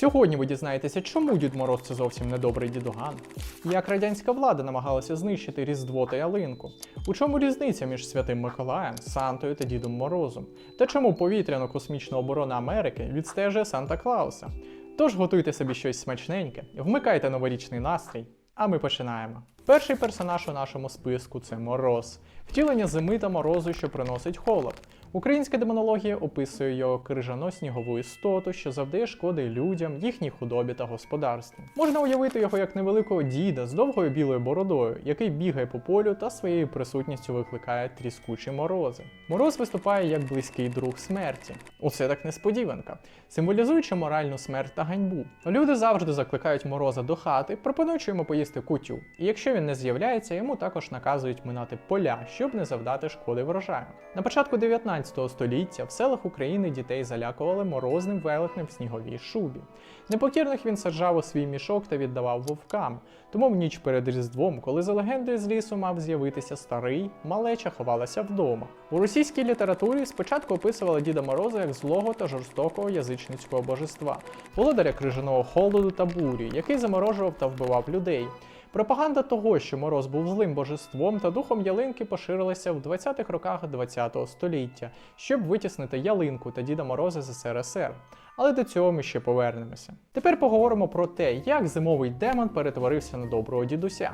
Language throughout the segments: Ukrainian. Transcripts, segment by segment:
Сьогодні ви дізнаєтеся, чому Дід Мороз це зовсім недобрий дідуган, як радянська влада намагалася знищити Різдво та ялинку, у чому різниця між Святим Миколаєм, Сантою та Дідом Морозом, та чому повітряно-космічна оборона Америки відстежує Санта Клауса. Тож готуйте собі щось смачненьке, вмикайте новорічний настрій, а ми починаємо. Перший персонаж у нашому списку це Мороз, втілення зими та морозу, що приносить холод. Українська демонологія описує його крижано-снігову істоту, що завдає шкоди людям, їхній худобі та господарству. Можна уявити його як невеликого діда з довгою білою бородою, який бігає по полю та своєю присутністю викликає тріскучі морози. Мороз виступає як близький друг смерті. Усе так несподіванка, символізуючи моральну смерть та ганьбу. Люди завжди закликають мороза до хати, пропонуючи йому поїсти кутю. І якщо він не з'являється, йому також наказують минати поля, щоб не завдати шкоди врожаю. На початку 19 століття в селах України дітей залякували морозним велетнем в сніговій шубі. Непокірних він саджав у свій мішок та віддавав вовкам. Тому в ніч перед Різдвом, коли за легендою з лісу мав з'явитися старий, малеча ховалася вдома. У російській літературі спочатку описували Діда Мороза як злого та жорстокого язичницького божества, володаря крижаного холоду та бурі, який заморожував та вбивав людей. Пропаганда того, що Мороз був злим божеством та духом ялинки поширилася в 20-х роках ХХ століття, щоб витіснити ялинку та Діда Мороза з СРСР. Але до цього ми ще повернемося. Тепер поговоримо про те, як зимовий демон перетворився на доброго дідуся.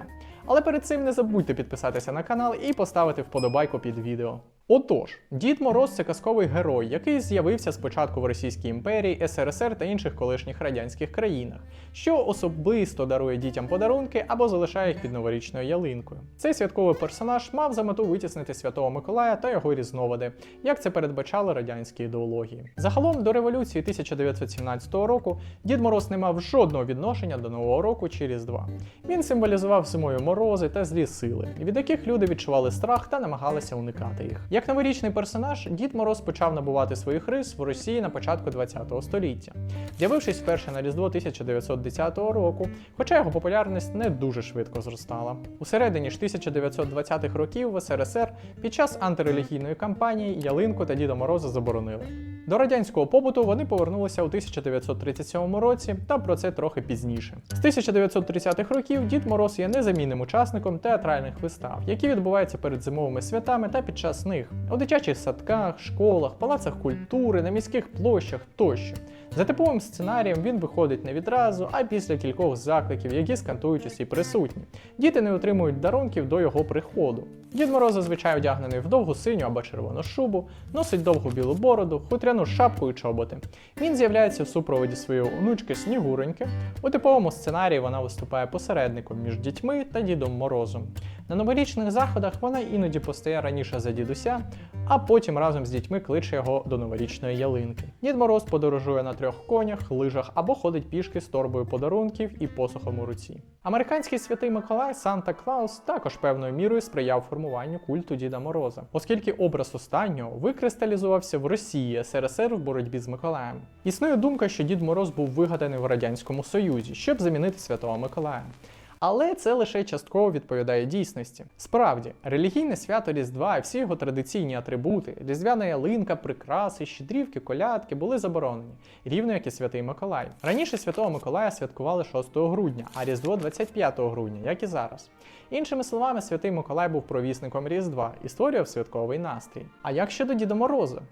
Але перед цим не забудьте підписатися на канал і поставити вподобайку під відео. Отож, Дід Мороз це казковий герой, який з'явився спочатку в Російській імперії, СРСР та інших колишніх радянських країнах, що особисто дарує дітям подарунки або залишає їх під новорічною ялинкою. Цей святковий персонаж мав за мету витіснити Святого Миколая та його різновиди, як це передбачали радянські ідеології. Загалом до революції 1917 року Дід Мороз не мав жодного відношення до Нового року чи Різдва. Він символізував зимою морози та злі сили, від яких люди відчували страх та намагалися уникати їх. Як новорічний персонаж, Дід Мороз почав набувати своїх рис в Росії на початку ХХ століття, з'явившись вперше на Різдво 1910 року, хоча його популярність не дуже швидко зростала. У середині ж 1920-х років в СРСР під час антирелігійної кампанії ялинку та Діда Мороза заборонили. До радянського побуту вони повернулися у 1937 році, та про це трохи пізніше. З 1930-х років Дід Мороз є незамінним учасником театральних вистав, які відбуваються перед зимовими святами та під час них у дитячих садках, школах, палацах культури, на міських площах тощо. За типовим сценарієм він виходить не відразу, а після кількох закликів, які скантують усі присутні. Діти не отримують дарунків до його приходу. Дід Мороз зазвичай одягнений в довгу синю або червону шубу, носить довгу білу бороду, хутряну шапку і чоботи. Він з'являється в супроводі своєї онучки Снігуреньки. У типовому сценарії вона виступає посередником між дітьми та Дідом Морозом. На новорічних заходах вона іноді постає раніше за дідуся, а потім разом з дітьми кличе його до новорічної ялинки. Дід Мороз подорожує на трьох конях, лижах або ходить пішки з торбою подарунків і посохом у руці. Американський святий Миколай Санта Клаус також певною мірою сприяв формуванню культу Діда Мороза, оскільки образ останнього викристалізувався в Росії СРСР в боротьбі з Миколаєм. Існує думка, що Дід Мороз був вигаданий в Радянському Союзі, щоб замінити Святого Миколая. Але це лише частково відповідає дійсності. Справді, релігійне свято Різдва і всі його традиційні атрибути, різдвяна ялинка, прикраси, щедрівки, колядки були заборонені, рівно як і святий Миколай. Раніше Святого Миколая святкували 6 грудня, а Різдво 25 грудня, як і зараз. Іншими словами, святий Миколай був провісником Різдва і створював святковий настрій. А як щодо Діда Мороза?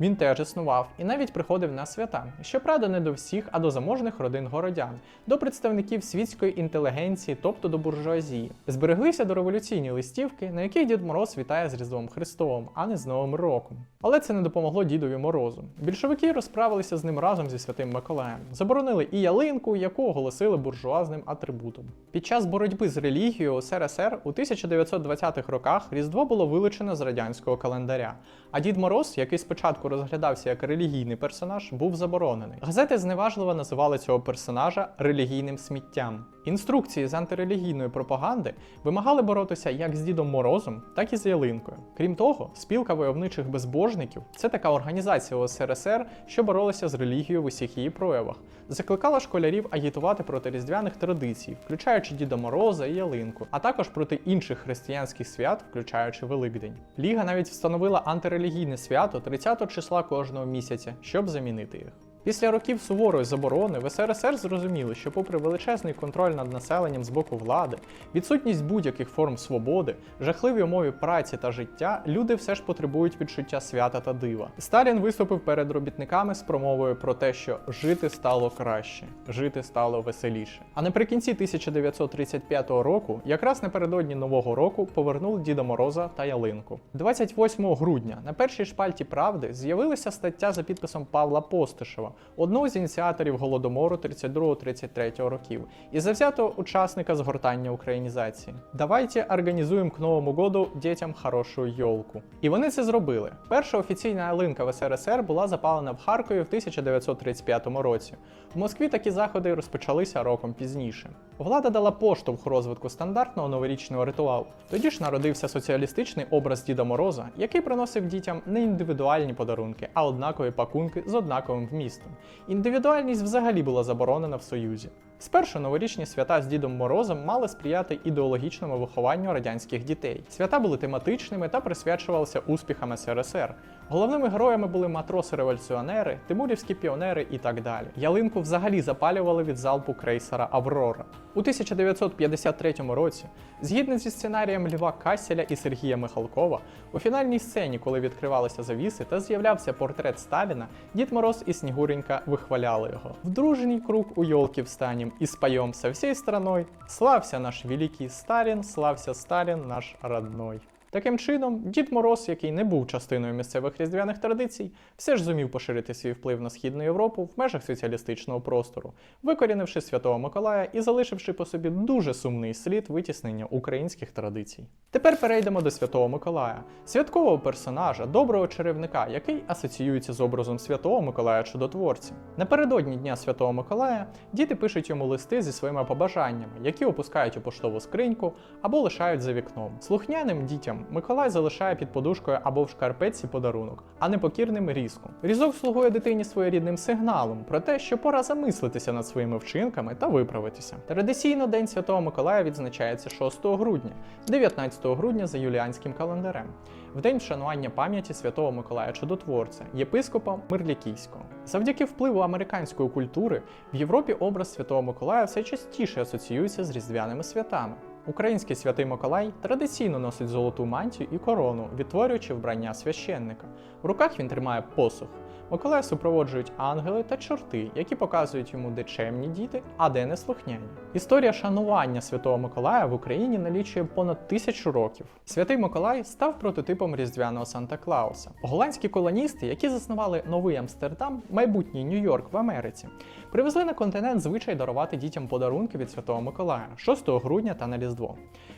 Він теж існував і навіть приходив на свята. Щоправда, не до всіх, а до заможних родин городян, до представників світської інтелігенції, тобто до буржуазії. Збереглися до революційні листівки, на яких Дід Мороз вітає з Різдвом Христовим, а не з Новим роком. Але це не допомогло дідові Морозу. Більшовики розправилися з ним разом зі святим Миколаєм, заборонили і ялинку, яку оголосили буржуазним атрибутом. Під час боротьби з релігією у СРСР у 1920-х роках Різдво було вилучено з радянського календаря. А Дід Мороз, який спочатку розглядався як релігійний персонаж, був заборонений. Газети зневажливо називали цього персонажа релігійним сміттям. Інструкції з антирелігійної пропаганди вимагали боротися як з Дідом Морозом, так і з ялинкою. Крім того, спілка войовничих безбожників це така організація у СРСР, що боролася з релігією в усіх її проявах, закликала школярів агітувати проти різдвяних традицій, включаючи Діда Мороза і ялинку, а також проти інших християнських свят, включаючи Великдень. Ліга навіть встановила антирелігійне свято 30 числа кожного місяця, щоб замінити їх. Після років суворої заборони в СРСР зрозуміли, що, попри величезний контроль над населенням з боку влади, відсутність будь-яких форм свободи, жахливі умови праці та життя, люди все ж потребують відчуття свята та дива. Сталін виступив перед робітниками з промовою про те, що жити стало краще, жити стало веселіше. А наприкінці 1935 року, якраз напередодні нового року, повернули Діда Мороза та ялинку. 28 грудня на першій шпальті правди з'явилася стаття за підписом Павла Постишева, одного з ініціаторів голодомору 32-33 років, і завзятого учасника згортання українізації. Давайте організуємо к Новому году дітям хорошу йолку. І вони це зробили. Перша офіційна ялинка в СРСР була запалена в Харкові в 1935 році. В Москві такі заходи розпочалися роком пізніше. Влада дала поштовх розвитку стандартного новорічного ритуалу. Тоді ж народився соціалістичний образ Діда Мороза, який приносив дітям не індивідуальні подарунки, а однакові пакунки з однаковим вмістом. Індивідуальність взагалі була заборонена в Союзі. Спершу новорічні свята з Дідом Морозом мали сприяти ідеологічному вихованню радянських дітей. Свята були тематичними та присвячувалися успіхам СРСР. Головними героями були матроси-революціонери, тимурівські піонери і так далі. Ялинку взагалі запалювали від залпу крейсера Аврора. У 1953 році, згідно зі сценарієм Льва Касселя і Сергія Михалкова, у фінальній сцені, коли відкривалися завіси та з'являвся портрет Сталіна, Дід Мороз і Снігуренька вихваляли його. В дружній круг у йолки встанем і споем со всей страной. Слався наш великий Сталин, слався Сталин наш родной. Таким чином, Дід Мороз, який не був частиною місцевих різдвяних традицій, все ж зумів поширити свій вплив на Східну Європу в межах соціалістичного простору, викорінивши Святого Миколая і залишивши по собі дуже сумний слід витіснення українських традицій. Тепер перейдемо до Святого Миколая, святкового персонажа, доброго чарівника, який асоціюється з образом Святого Миколая Чудотворця. Напередодні Дня Святого Миколая діти пишуть йому листи зі своїми побажаннями, які опускають у поштову скриньку або лишають за вікном. Слухняним дітям Миколай залишає під подушкою або в шкарпетці подарунок, а непокірним різку. Різок слугує дитині своєрідним сигналом про те, що пора замислитися над своїми вчинками та виправитися. Традиційно День Святого Миколая відзначається 6 грудня, 19 грудня за юліанським календарем. В день вшанування пам'яті святого Миколая Чудотворця, єпископа Мирлікійського. Завдяки впливу американської культури в Європі образ Святого Миколая все частіше асоціюється з різдвяними святами. Український святий Миколай традиційно носить золоту мантію і корону, відтворюючи вбрання священника. В руках він тримає посух. Миколая супроводжують ангели та чорти, які показують йому, де чемні діти, а де неслухняні. Історія шанування святого Миколая в Україні налічує понад тисячу років. Святий Миколай став прототипом різдвяного Санта Клауса. Голландські колоністи, які заснували новий Амстердам, майбутній Нью-Йорк в Америці, привезли на континент звичай дарувати дітям подарунки від Святого Миколая 6 грудня та на Різдво.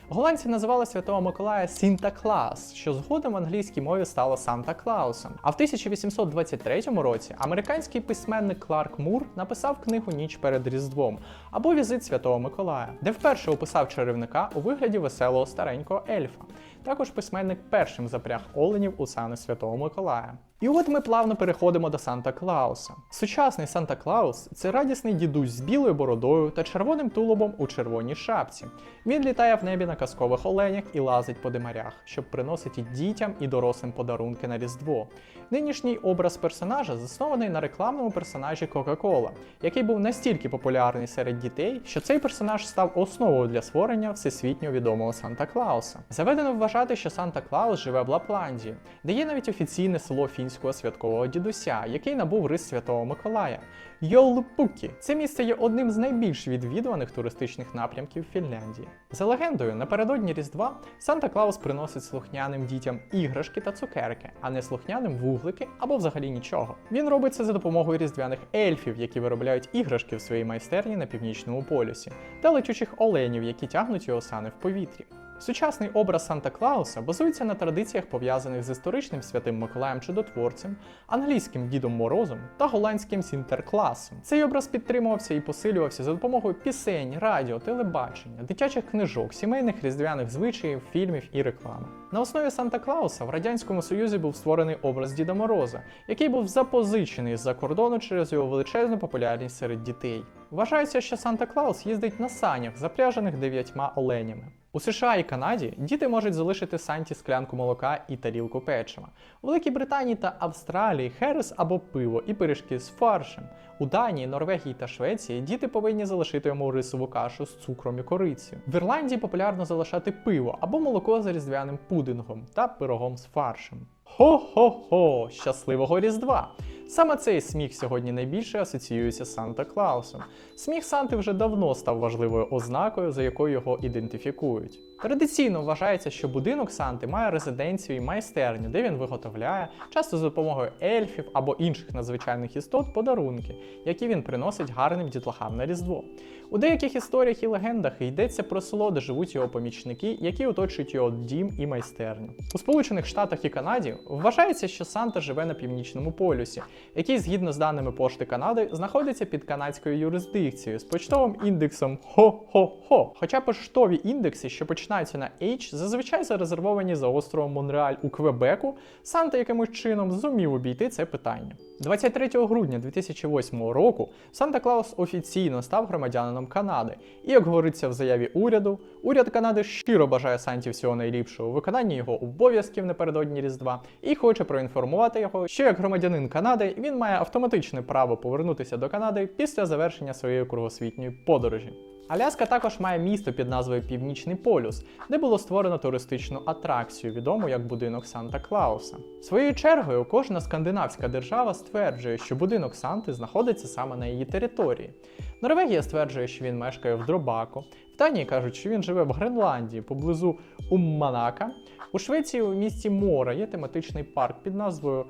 Голландці називали Святого Миколая Сінта Клаус, що згодом в англійській мові стало Санта Клаусом. А в 1823 році американський письменник Кларк Мур написав книгу Ніч перед Різдвом або Візит Святого Миколая, де вперше описав чарівника у вигляді веселого старенького ельфа. Також письменник першим запряг оленів у сани Святого Миколая. І от ми плавно переходимо до Санта Клауса. Сучасний Санта Клаус це радісний дідусь з білою бородою та червоним тулубом у червоній шапці. Він літає в небі на казкових оленях і лазить по димарях, щоб приносити дітям і дорослим подарунки на Різдво. Нинішній образ персонажа заснований на рекламному персонажі Coca-Cola, який був настільки популярний серед дітей, що цей персонаж став основою для створення всесвітньо відомого Санта Клауса. Заведено вважати, що Санта Клаус живе в Лапландії, де є навіть офіційне село фінського святкового дідуся, який набув рис Святого Миколая. Йолупукі. Це місце є одним з найбільш відвідуваних туристичних напрямків Фінляндії. За легендою, напередодні Різдва Санта Клаус приносить слухняним дітям іграшки та цукерки, а не слухняним вуглики або взагалі нічого. Він робить це за допомогою різдвяних ельфів, які виробляють іграшки в своїй майстерні на північному полюсі, та летючих оленів, які тягнуть його сани в повітрі. Сучасний образ Санта Клауса базується на традиціях, пов'язаних з історичним святим Миколаєм Чудотворцем, англійським Дідом Морозом та голландським Сінтеркласом. Цей образ підтримувався і посилювався за допомогою пісень, радіо, телебачення, дитячих книжок, сімейних різдвяних звичаїв, фільмів і реклами. На основі Санта Клауса в радянському союзі був створений образ Діда Мороза, який був запозичений з-за кордону через його величезну популярність серед дітей. Вважається, що Санта Клаус їздить на санях, запряжених дев'ятьма оленями. У США і Канаді діти можуть залишити Санті склянку молока і тарілку печива. У Великій Британії та Австралії херес або пиво і пиріжки з фаршем. У Данії, Норвегії та Швеції діти повинні залишити йому рисову кашу з цукром і корицею. В Ірландії популярно залишати пиво або молоко з різдвяним пудингом та пирогом з фаршем. Хо-хо-хо! Щасливого Різдва! Саме цей сміх сьогодні найбільше асоціюється з Санта Клаусом. Сміх Санти вже давно став важливою ознакою, за якою його ідентифікують. Традиційно вважається, що будинок Санти має резиденцію і майстерню, де він виготовляє, часто за допомогою ельфів або інших надзвичайних істот, подарунки, які він приносить гарним дітлахам на Різдво. У деяких історіях і легендах йдеться про село, де живуть його помічники, які оточують його дім і майстерню. У Сполучених Штатах і Канаді вважається, що Санта живе на північному полюсі, який, згідно з даними пошти Канади, знаходиться під канадською юрисдикцією з почтовим індексом хо-хо-хо. Хоча поштові індекси, що починаються на H, зазвичай зарезервовані за островом Монреаль у Квебеку, Санта якимось чином зумів обійти це питання. 23 грудня 2008 року Санта Клаус офіційно став громадянином Канади. І як говориться в заяві уряду, уряд Канади щиро бажає Санті всього найліпшого у виконанні його обов'язків напередодні Різдва і хоче проінформувати його, що як громадянин Канади він має автоматичне право повернутися до Канади після завершення своєї кругосвітньої подорожі. Аляска також має місто під назвою Північний полюс, де було створено туристичну атракцію, відому як будинок Санта Клауса. Своєю чергою, кожна скандинавська держава стверджує, що будинок Санти знаходиться саме на її території. Норвегія стверджує, що він мешкає в Дробако. Данії кажуть, що він живе в Гренландії поблизу Умманака. У Швеції у місті Мора є тематичний парк під назвою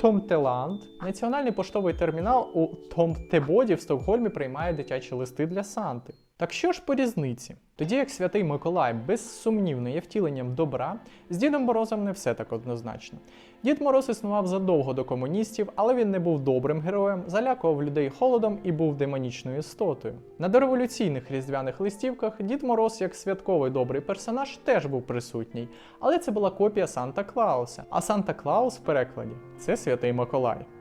Томтеланд. Національний поштовий термінал у Томтебоді в Стокгольмі приймає дитячі листи для Санти. Так що ж по різниці? Тоді як святий Миколай безсумнівно є втіленням добра, з Дідом Морозом не все так однозначно. Дід Мороз існував задовго до комуністів, але він не був добрим героєм, залякував людей холодом і був демонічною істотою. На дореволюційних різдвяних листівках Дід Мороз, як святковий добрий персонаж, теж був присутній, але це була копія Санта Клауса. А Санта Клаус в перекладі це святий Миколай.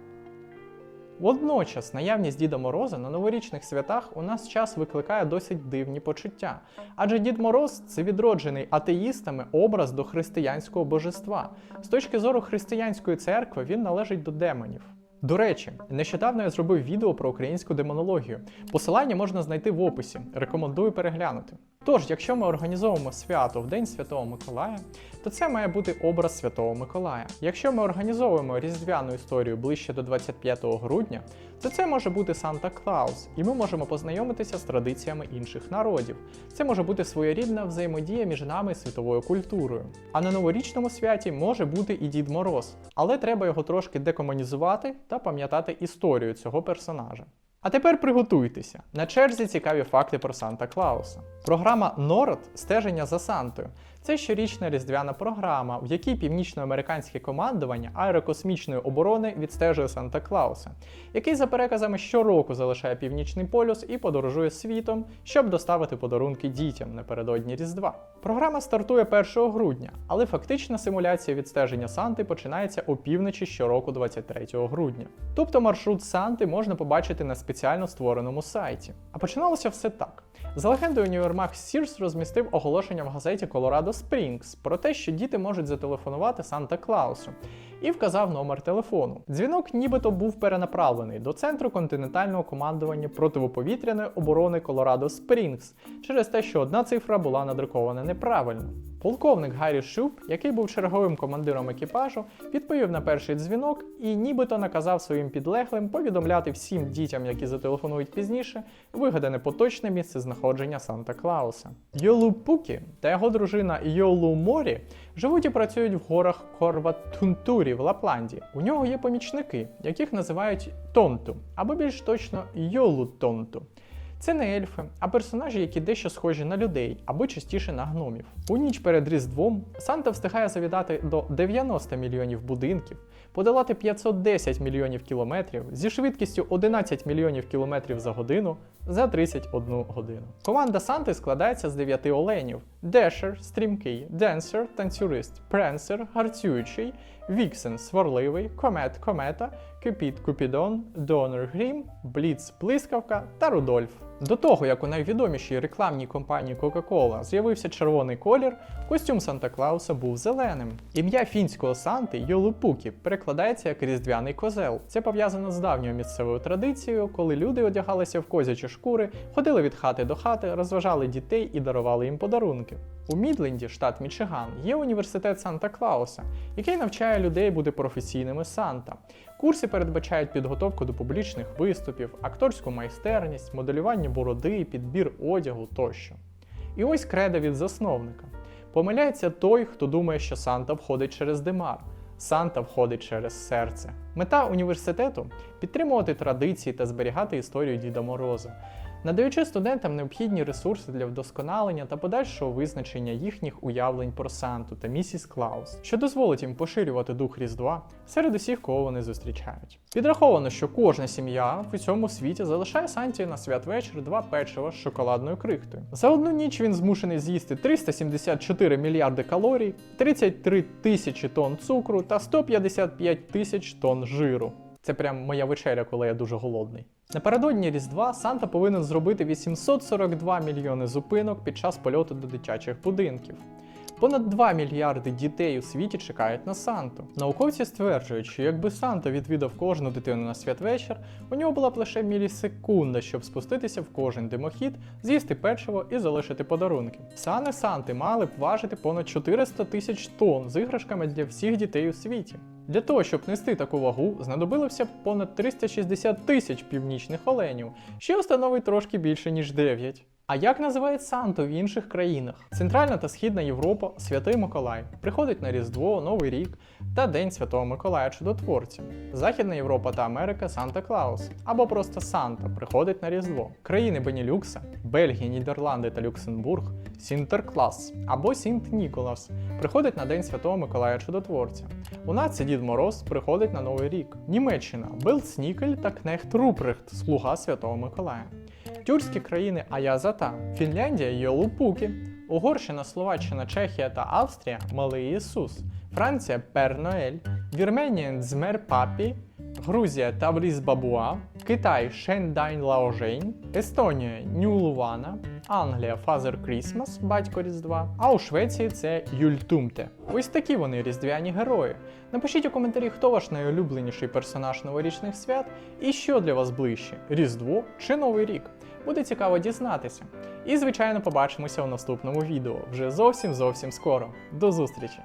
Водночас наявність Діда Мороза на новорічних святах у нас час викликає досить дивні почуття. Адже Дід Мороз це відроджений атеїстами образ до християнського божества. З точки зору християнської церкви він належить до демонів. До речі, нещодавно я зробив відео про українську демонологію. Посилання можна знайти в описі. Рекомендую переглянути. Тож, якщо ми організовуємо свято в День Святого Миколая, то це має бути образ Святого Миколая. Якщо ми організовуємо різдвяну історію ближче до 25 грудня, то це може бути Санта Клаус, і ми можемо познайомитися з традиціями інших народів. Це може бути своєрідна взаємодія між нами і світовою культурою. А на новорічному святі може бути і Дід Мороз, але треба його трошки декомунізувати та пам'ятати історію цього персонажа. А тепер приготуйтеся. На черзі цікаві факти про Санта Клауса. Програма NORAD стеження за Сантою. Це щорічна різдвяна програма, в якій північноамериканське командування аерокосмічної оборони відстежує Санта Клауса, який за переказами щороку залишає північний полюс і подорожує світом, щоб доставити подарунки дітям напередодні Різдва. Програма стартує 1 грудня, але фактична симуляція відстеження Санти починається опівночі щороку 23 грудня. Тобто маршрут Санти можна побачити на спеціально створеному сайті. А починалося все так. За легендою Універмаг Сірс розмістив оголошення в газеті Colorado Springs про те, що діти можуть зателефонувати Санта Клаусу, і вказав номер телефону. Дзвінок нібито був перенаправлений до центру континентального командування противоповітряної оборони Colorado Springs через те, що одна цифра була надрукована неправильно. Полковник Гаррі Шуп, який був черговим командиром екіпажу, відповів на перший дзвінок і нібито наказав своїм підлеглим повідомляти всім дітям, які зателефонують пізніше, вигадане поточне місце знаходження Санта Клауса. Йолу Пукі та його дружина Йолу Морі живуть і працюють в горах Корватунтурі в Лапландії. У нього є помічники, яких називають Тонту, або більш точно Йолу Тонту. Це не ельфи, а персонажі, які дещо схожі на людей або частіше на гномів. У ніч перед Різдвом Санта встигає завідати до 90 мільйонів будинків, подолати 510 мільйонів кілометрів зі швидкістю 11 мільйонів кілометрів за годину за 31 годину. Команда Санти складається з 9 оленів: Дешер, стрімкий, денсер, танцюрист, пренсер, гарцюючий, Віксен, сварливий, комет, комета, Кюпід, Купідон, Донор Грім, Бліц, блискавка та Рудольф. До того, як у найвідомішій рекламній компанії Coca-Cola з'явився червоний колір, костюм Санта Клауса був зеленим. Ім'я фінського Санти Йолупукі перекладається як різдвяний козел. Це пов'язано з давньою місцевою традицією, коли люди одягалися в козячі шкури, ходили від хати до хати, розважали дітей і дарували їм подарунки. У Мідленді, штат Мічиган, є університет Санта Клауса, який навчає людей бути професійними Санта. Курси передбачають підготовку до публічних виступів, акторську майстерність, моделювання бороди, підбір одягу тощо. І ось кредо від засновника. Помиляється той, хто думає, що Санта входить через димар. Санта входить через серце. Мета університету підтримувати традиції та зберігати історію Діда Мороза, надаючи студентам необхідні ресурси для вдосконалення та подальшого визначення їхніх уявлень про Санту та місіс Клаус, що дозволить їм поширювати дух Різдва серед усіх, кого вони зустрічають. Підраховано, що кожна сім'я в усьому світі залишає Санті на святвечір два печива з шоколадною крихтою. За одну ніч він змушений з'їсти 374 мільярди калорій, 33 тисячі тонн цукру та 155 тисяч тонн жиру. Це прям моя вечеря, коли я дуже голодний. Напередодні Різдва Санта повинен зробити 842 мільйони зупинок під час польоту до дитячих будинків. Понад 2 мільярди дітей у світі чекають на Санту. Науковці стверджують, що якби Санта відвідав кожну дитину на святвечір, у нього була б лише мілісекунда, щоб спуститися в кожен димохід, з'їсти печиво і залишити подарунки. Сани Санти мали б важити понад 400 тисяч тонн з іграшками для всіх дітей у світі. Для того, щоб нести таку вагу, знадобилося понад 360 тисяч північних оленів, що установить трошки більше ніж 9. А як називають Санту в інших країнах? Центральна та Східна Європа Святий Миколай приходить на Різдво, Новий рік та День Святого Миколая Чудотворця. Західна Європа та Америка Санта Клаус або просто Санта приходить на Різдво. Країни Бенілюкса, Бельгія, Нідерланди та Люксембург Сінтерклас або Сінт Ніколас приходить на День Святого Миколая Чудотворця. У нас це Дід Мороз приходить на Новий рік. Німеччина Белцнікель та Кнехт Рупрехт, слуга Святого Миколая. Тюркські країни Аязата, Фінляндія Йолупуки, Угорщина, Словаччина, Чехія та Австрія Малий Ісус, Франція Перноель, Вірменія Дзмер Папі, Грузія Тавріс Бабуа, Китай Шендайн Лаожень, Естонія Нюлувана, Англія Фазер Крісмас, батько Різдва, а у Швеції це Юльтумте. Ось такі вони різдвяні герої. Напишіть у коментарі, хто ваш найулюбленіший персонаж новорічних свят і що для вас ближче Різдво чи Новий рік. Буде цікаво дізнатися. І, звичайно, побачимося у наступному відео вже зовсім зовсім скоро. До зустрічі!